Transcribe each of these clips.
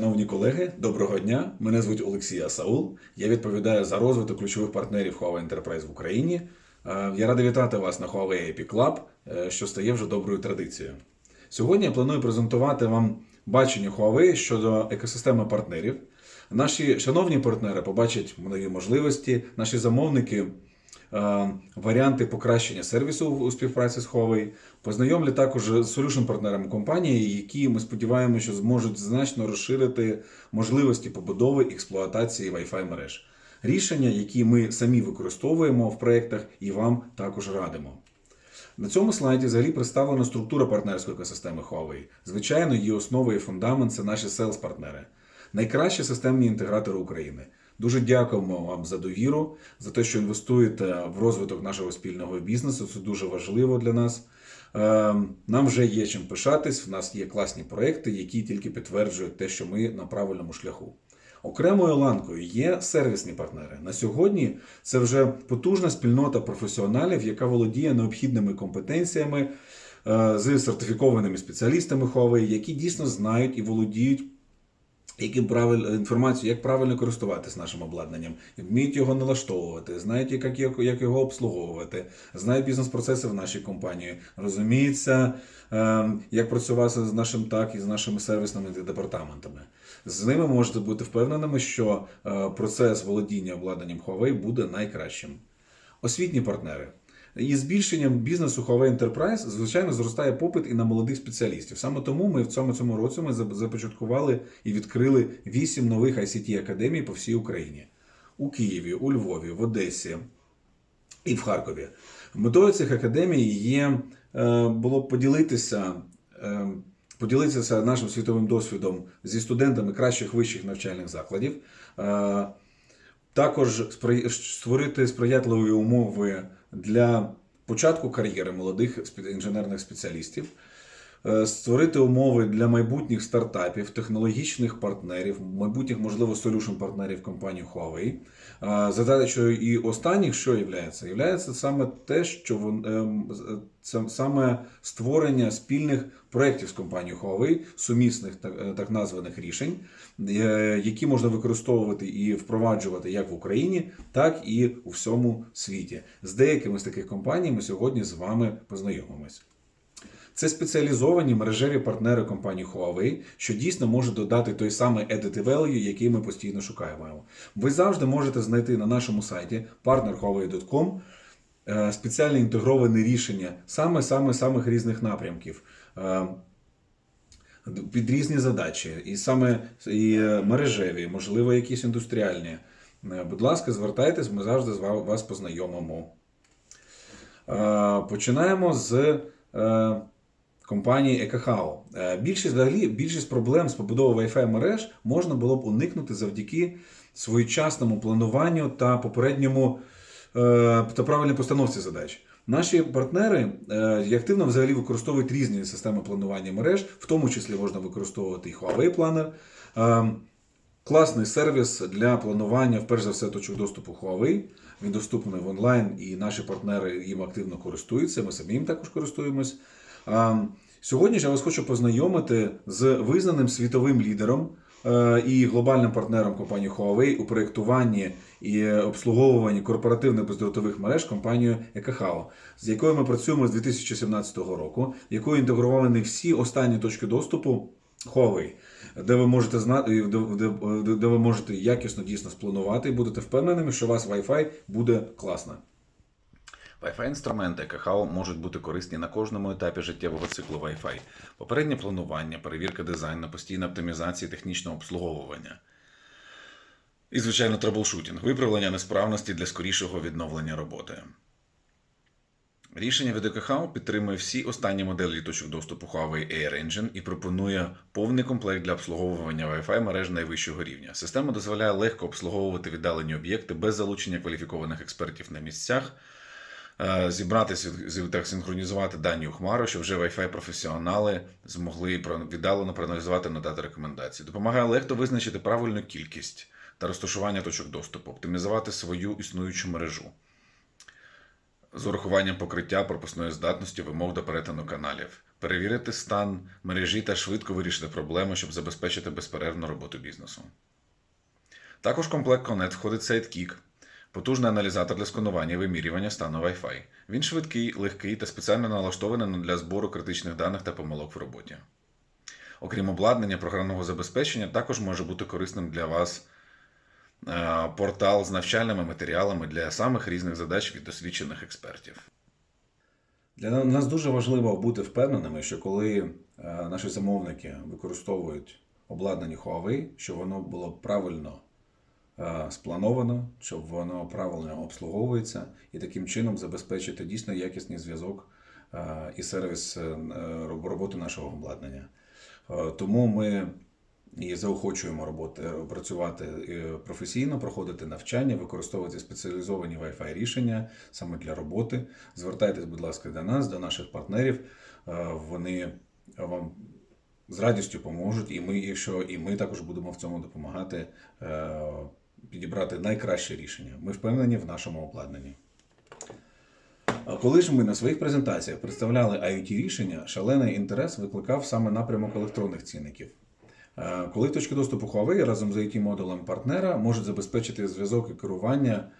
Шановні колеги, доброго дня. Мене звуть Олексій Асаул. Я відповідаю за розвиток ключових партнерів Huawei Enterprise в Україні. Е, Я радий вітати вас на Huawei Epic Club, е, що стає вже доброю традицією. Сьогодні я планую презентувати вам бачення Huawei щодо екосистеми партнерів. Наші шановні партнери побачать нові можливості, наші замовники варіанти покращення сервісу у співпраці з Huawei. Познайомлю також з solution партнерами компанії, які ми сподіваємося, що зможуть значно розширити можливості побудови експлуатації Wi-Fi мереж. Рішення, які ми самі використовуємо в проєктах і вам також радимо. На цьому слайді взагалі представлена структура партнерської екосистеми Huawei. Звичайно, її основа і фундамент це наші селс-партнери, найкращі системні інтегратори України. Дуже дякуємо вам за довіру, за те, що інвестуєте в розвиток нашого спільного бізнесу. Це дуже важливо для нас. Е, Нам вже є чим пишатись. В нас є класні проекти, які тільки підтверджують те, що ми на правильному шляху. Окремою ланкою є сервісні партнери. На сьогодні це вже потужна спільнота професіоналів, яка володіє необхідними компетенціями е, з сертифікованими спеціалістами Huawei, які дійсно знають і володіють яким правиль інформацію, як правильно користуватися нашим обладнанням, вміють його налаштовувати, знають, як, як, його обслуговувати, знають бізнес-процеси в нашій компанії, розуміються, е, як працювати з нашим так і з нашими сервісними департаментами. З ними можете бути впевненими, що е, процес володіння обладнанням Huawei буде найкращим. Освітні партнери. І збільшенням бізнесу Huawei Enterprise, звичайно, зростає попит і на молодих спеціалістів. Саме тому ми в цьому цьому році ми започаткували і відкрили вісім нових ICT академій по всій Україні у Києві, у Львові, в Одесі і в Харкові. Метою цих академій є е, було поділитися. е, Поділитися нашим світовим досвідом зі студентами кращих вищих навчальних закладів, Е, також створити сприятливі умови для початку кар'єри молодих інженерних спеціалістів, е, створити умови для майбутніх стартапів, технологічних партнерів, майбутніх, можливо, solution партнерів компанії Huawei. Задачею Задачою і останніх, що є? є саме те, що ем, е, це саме створення спільних проєктів з компанією Huawei, сумісних так, е, названих рішень, е, які можна використовувати і впроваджувати як в Україні, так і у всьому світі. З деякими з таких компаній ми сьогодні з вами познайомимось. Це спеціалізовані мережеві партнери компанії Huawei, що дійсно можуть додати той самий added value, який ми постійно шукаємо. Ви завжди можете знайти на нашому сайті partnerhuawei.com е, спеціальне інтегроване рішення саме саме самих різних напрямків. Е, Під різні задачі, і саме і е, мережеві, можливо, якісь індустріальні. Будь ласка, звертайтесь, ми завжди з вас познайомимо. Починаємо з компанії Екахао. Більшість взагалі більшість проблем з побудовою Wi-Fi мереж можна було б уникнути завдяки своєчасному плануванню та попередньому та правильній постановці задач. Наші партнери е, активно взагалі використовують різні системи планування мереж, в тому числі можна використовувати і Huawei Planner. Е, Класний сервіс для планування, перш за все, точок доступу Huawei. Він доступний в онлайн, і наші партнери їм активно користуються. Ми самі їм також користуємось. Сьогодні ж я вас хочу познайомити з визнаним світовим лідером е, і глобальним партнером компанії Huawei у проєктуванні і обслуговуванні корпоративних бездротових мереж компанією Екахао, з якою ми працюємо з 2017 року, якою інтегровані всі останні точки доступу Huawei, де ви можете знати, де, де, де, ви можете якісно дійсно спланувати і будете впевненими, що у вас Wi-Fi буде класно. Wi-Fi інструменти Kakao можуть бути корисні на кожному етапі життєвого циклу Wi-Fi. Попереднє планування, перевірка дизайну, постійна оптимізація технічного обслуговування. І, звичайно, траблшутінг, виправлення несправності для скорішого відновлення роботи. Рішення від Kakao підтримує всі останні моделі точок доступу Huawei Air Engine і пропонує повний комплект для обслуговування Wi-Fi мереж найвищого рівня. Система дозволяє легко обслуговувати віддалені об'єкти без залучення кваліфікованих експертів на місцях зібрати сві- та синхронізувати дані у хмару, щоб вже Wi-Fi професіонали змогли віддалено проаналізувати надати рекомендації. Допомагає легко визначити правильну кількість та розташування точок доступу, оптимізувати свою існуючу мережу. з урахуванням покриття пропускної здатності вимог до перетину каналів, перевірити стан мережі та швидко вирішити проблеми, щоб забезпечити безперервну роботу бізнесу. Також комплект Connect входить Sidekick, потужний аналізатор для сканування і вимірювання стану Wi-Fi. Він швидкий, легкий та спеціально налаштований для збору критичних даних та помилок в роботі. Окрім обладнання програмного забезпечення, також може бути корисним для вас е, портал з навчальними матеріалами для самих різних задач від досвідчених експертів. Для нас дуже важливо бути впевненими, що коли е, наші замовники використовують обладнання Huawei, що воно було правильно сплановано, щоб воно правильно обслуговується і таким чином забезпечити дійсно якісний зв'язок е, і сервіс е, роботи нашого обладнання. Е, Тому ми і заохочуємо роботи, працювати е, професійно, проходити навчання, використовувати спеціалізовані Wi-Fi рішення саме для роботи. Звертайтесь, будь ласка, до нас, до наших партнерів. Е, Вони вам з радістю поможуть, і ми, якщо і ми також будемо в цьому допомагати е, підібрати найкраще рішення. Ми впевнені в нашому обладнанні. Коли ж ми на своїх презентаціях представляли IoT рішення, шалений інтерес викликав саме напрямок електронних цінників. Коли точки доступу Huawei разом з it модулем партнера можуть забезпечити зв'язок і керування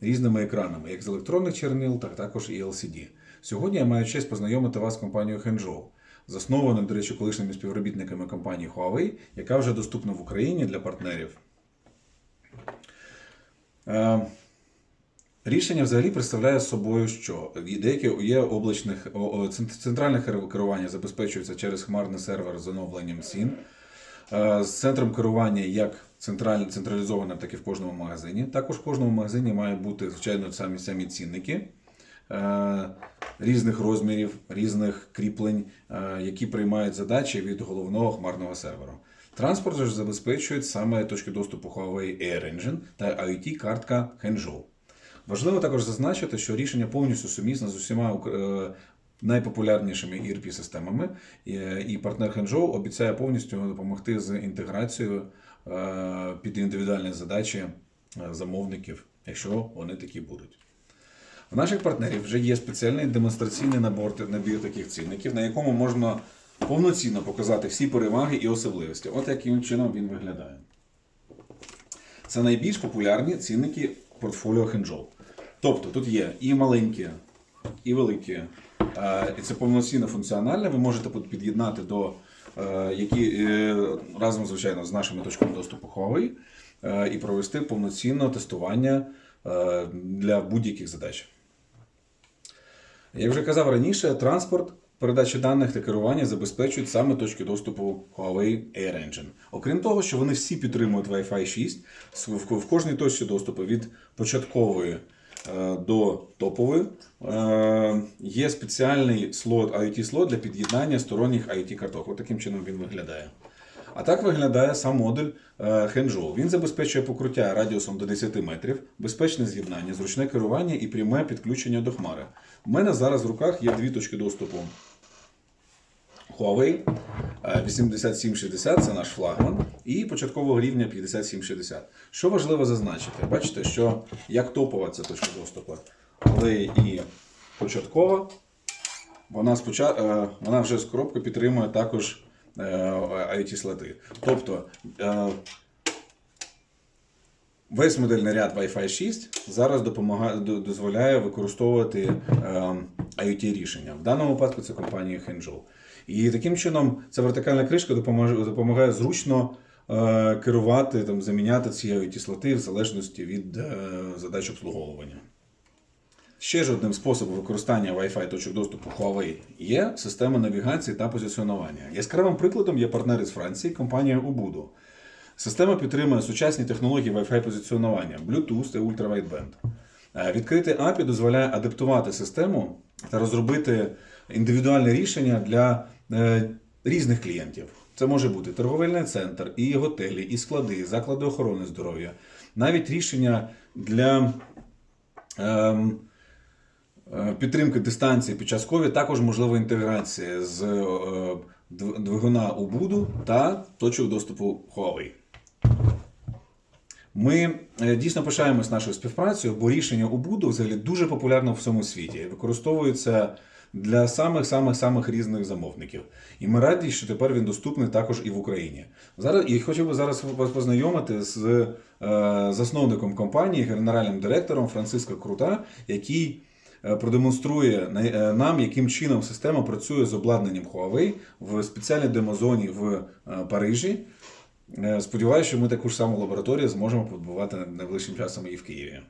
різними екранами, як з електронних чернил, так також і LCD. Сьогодні я маю честь познайомити вас з компанією Hangzhou, заснованою, до речі, колишніми співробітниками компанії Huawei, яка вже доступна в Україні для партнерів. Е, Рішення взагалі представляє собою, що деякі є облачних центральне керування забезпечується через хмарний сервер з оновленням цін. Е, З центром керування як централь, централізоване, так і в кожному магазині. Також в кожному магазині має бути, звичайно, самі самі цінники е, різних розмірів, різних кріплень, які приймають задачі від головного хмарного серверу. Транспорт ж забезпечують саме точки доступу Huawei Air Engine та IoT-картка Hangzhou. Важливо також зазначити, що рішення повністю сумісне з усіма е, найпопулярнішими ERP-системами, і, і партнер Hangzhou обіцяє повністю допомогти з інтеграцією е, під індивідуальні задачі е, замовників, якщо вони такі будуть. В наших партнерів вже є спеціальний демонстраційний набір таких цінників, на якому можна повноцінно показати всі переваги і особливості. От яким чином він виглядає. Це найбільш популярні цінники портфоліо Hangzhou. Тобто тут є і маленькі, і великі, е, і це повноцінно функціональне. Ви можете під'єднати до е, які е, разом, звичайно, з нашими точками доступу Huawei і провести повноцінне тестування для будь-яких задач. Як вже казав раніше, транспорт, передача даних та керування забезпечують саме точки доступу Huawei Air Engine. Окрім того, що вони всі підтримують Wi-Fi 6 в кожній точці доступу від початкової е, до топової е, є спеціальний слот, IoT-слот для під'єднання сторонніх IoT-карток. Ось таким чином він виглядає. А так виглядає сам модуль е, Hangzhou. Він забезпечує покриття радіусом до 10 метрів, безпечне з'єднання, зручне керування і пряме підключення до хмари. У мене зараз в руках є дві точки доступу Huawei е, 8760, це наш флагман, і початкового рівня 5760. Що важливо зазначити, бачите, що як топова ця точка доступу, але і початкова, вона, споча... е, вона вже з коробки підтримує також е, IoT-слоти. Тобто е, весь модельний ряд Wi-Fi 6 зараз допомагає, дозволяє використовувати е, IoT рішення. В даному випадку це компанія Hangzhou. І таким чином ця вертикальна кришка допомагає, допомагає зручно е, керувати, там, заміняти ці IoT-слоти в залежності від е, задач обслуговування. Ще ж одним способом використання Wi-Fi точок доступу Huawei є система навігації та позиціонування. Яскравим прикладом є партнер із Франції, компанія Ubuntu. Система підтримує сучасні технології Wi-Fi позиціонування, Bluetooth та ультравайтбенд. Е, Відкритий API дозволяє адаптувати систему та розробити індивідуальне рішення для різних клієнтів. Це може бути торговельний центр, і готелі, і склади, і заклади охорони здоров'я, навіть рішення для ем, е, підтримки дистанції під час COVID також можлива інтеграція з е, двигуна Ubuntu та точок доступу Huawei. Ми е, дійсно пишаємось нашою співпрацею, бо рішення Ubuntu взагалі дуже популярно в всьому світі використовується для самих самих самих різних замовників. І ми раді, що тепер він доступний також і в Україні. Зараз і хотів би зараз вас познайомити з е, засновником компанії, генеральним директором Франциско Крута, який е, продемонструє е, нам, яким чином система працює з обладнанням Huawei в спеціальній демозоні в Парижі. Сподіваюся, що ми таку ж саму лабораторію зможемо побудувати найближчим часом і в Києві.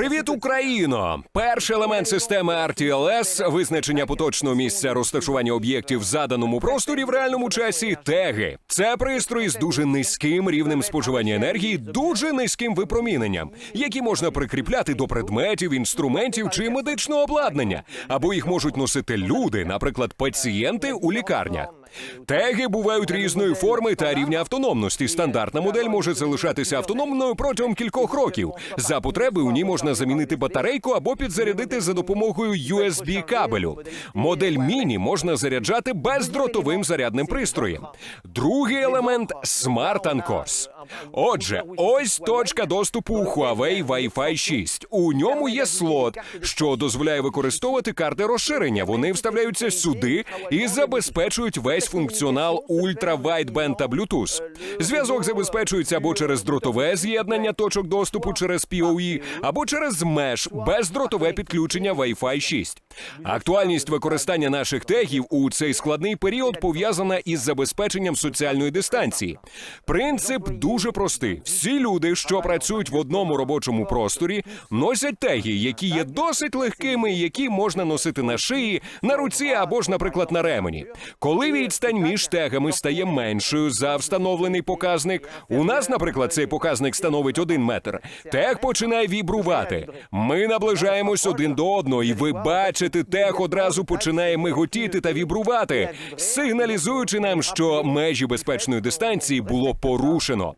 Привіт, Україно! Перший елемент системи RTLS – визначення поточного місця розташування об'єктів в заданому просторі в реальному часі. Теги це пристрої з дуже низьким рівнем споживання енергії, дуже низьким випроміненням, які можна прикріпляти до предметів, інструментів чи медичного обладнання, або їх можуть носити люди, наприклад, пацієнти у лікарнях. Теги бувають різної форми та рівня автономності. Стандартна модель може залишатися автономною протягом кількох років. За потреби у ній можна замінити батарейку або підзарядити за допомогою USB кабелю. Модель міні можна заряджати бездротовим зарядним пристроєм. Другий елемент Smart Anchors. Отже, ось точка доступу у Huawei Wi-Fi 6. У ньому є слот, що дозволяє використовувати карти розширення. Вони вставляються сюди і забезпечують весь функціонал ультра-wideband та Bluetooth. Зв'язок забезпечується або через дротове з'єднання точок доступу через PoE, або через Mesh бездротове підключення Wi-Fi 6. Актуальність використання наших тегів у цей складний період пов'язана із забезпеченням соціальної дистанції. Принцип дуже простий: всі люди, що працюють в одному робочому просторі, носять теги, які є досить легкими, які можна носити на шиї, на руці або ж, наприклад, на ремені. Коли відстань між тегами стає меншою за встановлений показник, у нас, наприклад, цей показник становить один метр. Тег починає вібрувати. Ми наближаємось один до одного, і ви бачите, тег одразу починає миготіти та вібрувати, сигналізуючи нам, що межі безпечної дистанції було порушено.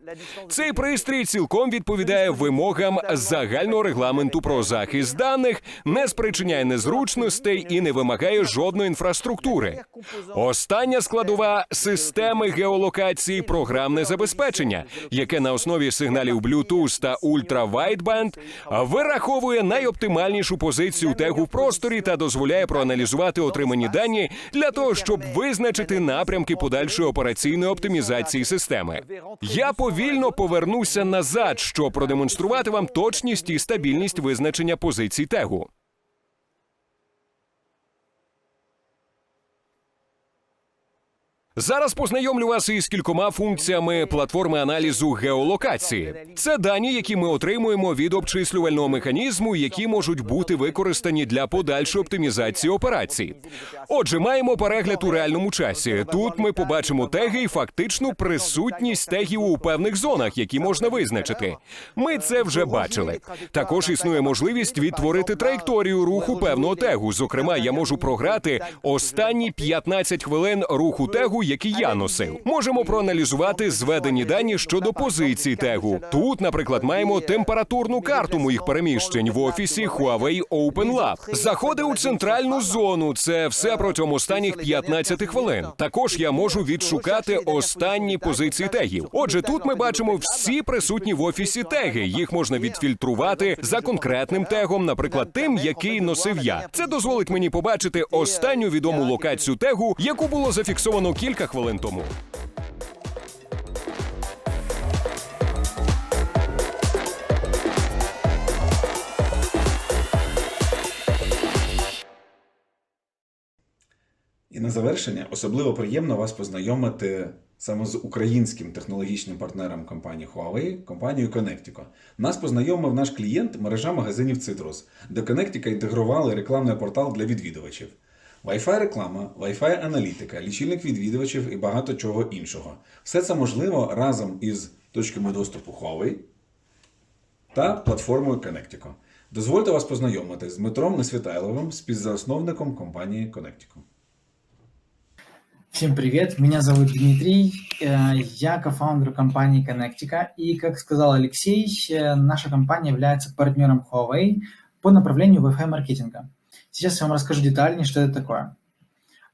Цей пристрій цілком відповідає вимогам загального регламенту про захист даних, не спричиняє незручностей і не вимагає жодної інфраструктури. Остання складова системи геолокації програмне забезпечення, яке на основі сигналів Bluetooth та ультра-wideband вираховує найоптимальнішу позицію тегу в просторі та дозволяє проаналізувати отримані дані для того, щоб визначити напрямки подальшої операційної оптимізації системи. Я повільно повернуся назад, щоб продемонструвати вам точність і стабільність визначення позицій тегу. Зараз познайомлю вас із кількома функціями платформи аналізу геолокації. Це дані, які ми отримуємо від обчислювального механізму, які можуть бути використані для подальшої оптимізації операцій. Отже, маємо перегляд у реальному часі. Тут ми побачимо теги і фактичну присутність тегів у певних зонах, які можна визначити. Ми це вже бачили. Також існує можливість відтворити траєкторію руху певного тегу. Зокрема, я можу програти останні 15 хвилин руху тегу, який я носив. Можемо проаналізувати зведені дані щодо позиції тегу. Тут, наприклад, маємо температурну карту моїх переміщень в офісі Huawei Open Lab. Заходи у центральну зону. Це все протягом останніх 15 хвилин. Також я можу відшукати останні позиції тегів. Отже, тут ми бачимо всі присутні в офісі теги. Їх можна відфільтрувати за конкретним тегом, наприклад, тим, який носив я. Це дозволить мені побачити останню відому локацію тегу, яку було зафіксовано кілька хвилин тому. І на завершення особливо приємно вас познайомити саме з українським технологічним партнером компанії Huawei, компанією Connectico. Нас познайомив наш клієнт мережа магазинів Citrus, де Connectico інтегрували рекламний портал для відвідувачів. Wi-Fi реклама, Wi-Fi аналітика, лічильник відвідувачів і багато чого іншого. Все це можливо разом із точками доступу Huawei та платформою Connectico. Дозвольте вас познайомити з Дмитром Несвітайловим, співзасновником компанії Connectico. Всем привет, меня зовут Дмитрий, э, я кофаундер компании Connectica, и, как сказал Алексей, э, наша компания является партнером Huawei по направлению Wi-Fi маркетинга. Сейчас я вам расскажу детальнее, что это такое.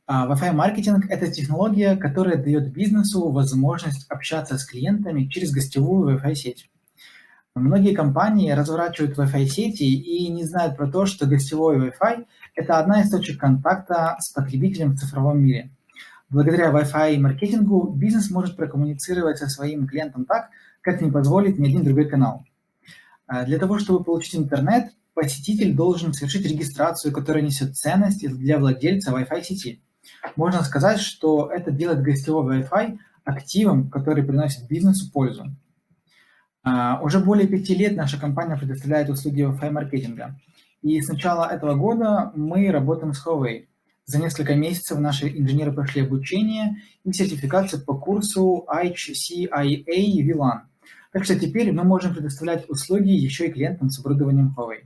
А, Wi-Fi маркетинг – это технология, которая дает бизнесу возможность общаться с клиентами через гостевую Wi-Fi сеть. Многие компании разворачивают Wi-Fi сети и не знают про то, что гостевой Wi-Fi – это одна из точек контакта с потребителем в цифровом мире. Благодаря Wi-Fi маркетингу бизнес может прокоммуницировать со своим клиентом так, как не позволит ни один другой канал. А Для того, чтобы получить интернет, посетитель должен совершить регистрацию, которая несет ценность для владельца Wi-Fi сети. Можно сказать, что это делает гостевой Wi-Fi активом, который приносит бизнесу пользу. А, Уже более пяти лет наша компания предоставляет услуги Wi-Fi маркетинга. И с начала этого года мы работаем с Huawei. За несколько месяцев наши инженеры прошли обучение и сертификацию по курсу HCIA VLAN. Так что теперь мы можем предоставлять услуги еще и клиентам с оборудованием Huawei,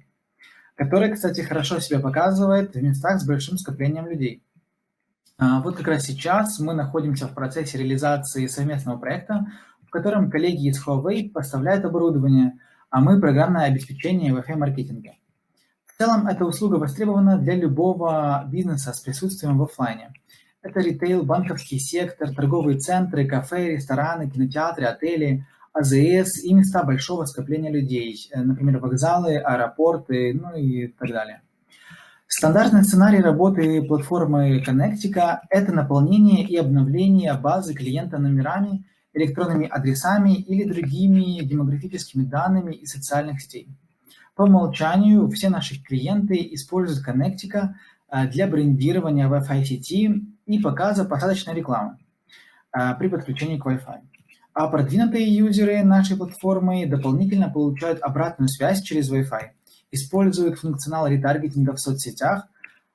которое, кстати, хорошо себя показывает в местах с большим скоплением людей. А, Вот как раз сейчас мы находимся в процессе реализации совместного проекта, в котором коллеги из Huawei поставляют оборудование, а мы программное обеспечение Wi-Fi маркетинга. В целом, эта услуга востребована для любого бизнеса с присутствием в офлайне. Это ритейл, банковский сектор, торговые центры, кафе, рестораны, кинотеатры, отели, АЗС и места большого скопления людей, э, например, вокзалы, аэропорты, ну и так далее. Стандартный сценарий работы платформы Connectica – это наполнение и обновление базы клиента номерами, электронными адресами или другими демографическими данными из социальных сетей. По умолчанию все наши клиенты используют Connectica а, для брендирования Wi-Fi сети и показа посадочной рекламы а, при подключении к Wi-Fi. А продвинутые юзеры нашей платформы дополнительно получают обратную связь через Wi-Fi, используют функционал ретаргетинга в соцсетях,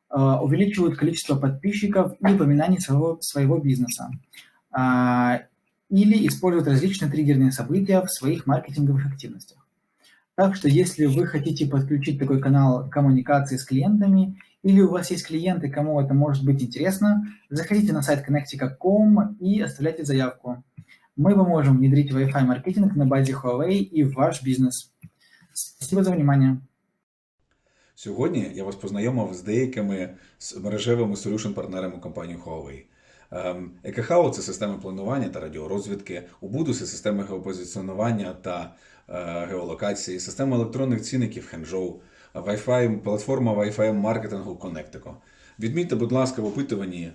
а, увеличивают количество подписчиков и упоминаний своего, своего бизнеса, а, или используют различные триггерные события в своих маркетинговых активностях. Так что если вы хотите подключить такой канал коммуникации с клиентами, или у вас есть клиенты, кому это может быть интересно, заходите на сайт connectica.com и оставляйте заявку. Мы поможем внедрить Wi-Fi маркетинг на базе Huawei и в ваш бизнес. Спасибо за внимание. Сьогодні я вас познайомив з деякими мережевими solution партнерами компанії Huawei. Ем, це системи планування та радіорозвідки, Ubuntu – це системи геопозиціонування та е, геолокації, система електронних цінників Hangzhou, Wi-Fi, платформа Wi-Fi маркетингу Connectico. Відмітьте, будь ласка, в опитуванні,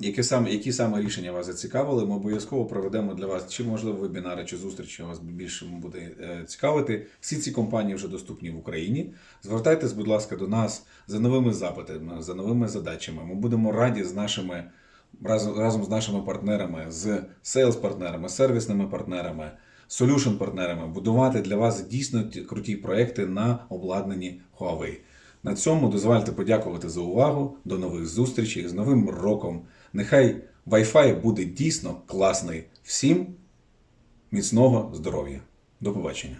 які саме, які саме рішення вас зацікавили. Ми обов'язково проведемо для вас чи можливо вебінари, чи зустрічі вас більше буде е, цікавити. Всі ці компанії вже доступні в Україні. Звертайтесь, будь ласка, до нас за новими запитами, за новими задачами. Ми будемо раді з нашими разом, разом з нашими партнерами, з сейлс-партнерами, сервісними партнерами, solution-партнерами будувати для вас дійсно круті проекти на обладнанні Huawei. На цьому дозвольте подякувати за увагу. До нових зустрічей з Новим роком. Нехай Wi-Fi буде дійсно класний. Всім міцного здоров'я. До побачення.